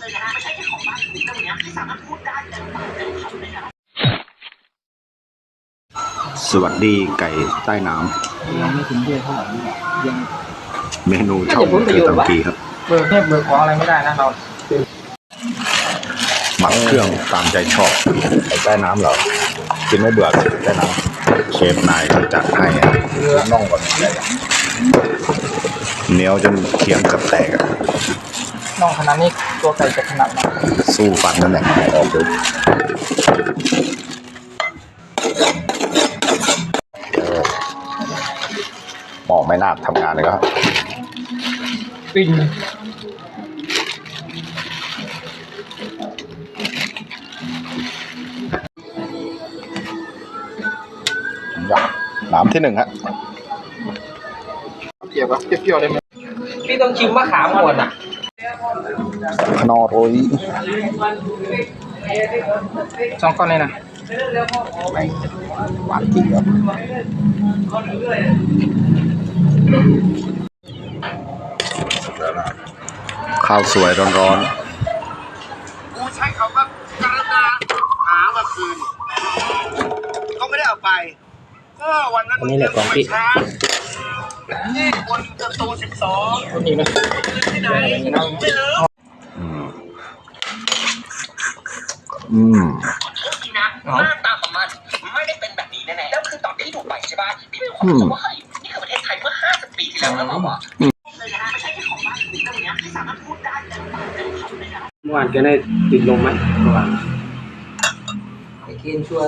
เลยนะฮะไม่ใช่แค่ของบ้านคุณตรงนี้ที่สามารถพูดได้เต็มปากเต็มคำเลยนะสวัสดีไก่ใต้น้ยังไม่ถึงด้วยเท่าไหร่นี่ยังำเมนูช่องคือตังกีครับ เบิกเนี่ยเบิกของอะไรไม่ได้นะเราหมักเครื่องตามใจชอบไก่ใต้น้ำเหรากินไม่เบื่อเลยใต้น้ำเชฟนายเขาจัดให้อะน่องก่อนเนียวจนเคี้ยงกับแตกอะ น้องขนาดนี้ตัวไก่จะขนาดไหนสู้ฟันนั่นแหละออกดูเออหมอไม่น่าทำงานเลยครับปิ้งน้ำที่หนึ่งฮะเกี่ยวกับเปรี้ยวๆเลยไหมพี่ต้องชิมมะขามก่อนอะ ขนอโรยสองก้อนเลยนะไม่หวานจริงครับข้าวสวยร้อนกูใช้คำว่ากรุณาหามาคืนเขาไม่ได้เอาไปก็วันนั้นอันนี้แหละของพี่ช้านี่คนประตูสิบสองคนนี้นะที่ไหนนี่น้องไม่รู้ ๆอืม อืมพี่นะหน้าตาของมันไม่ได้เป็นแบบนี้แน่ๆแล้วคือตอนที่ถูกไปใช่ป่ะพี่มีความรู้สึกว่าเฮ้ยนี่คือประเทศไทยเมื่อ50ปีที่แล้วแล้วเราอะเลยนะฮะไม่ใช่แค่ของบ้านคุณตรงเนี้ยที่สามารถพูดได้เต็มปากเต็มคำเลยนะเมื่อวานแกได้ติดลมไหมเมื่อวานไปกินชัว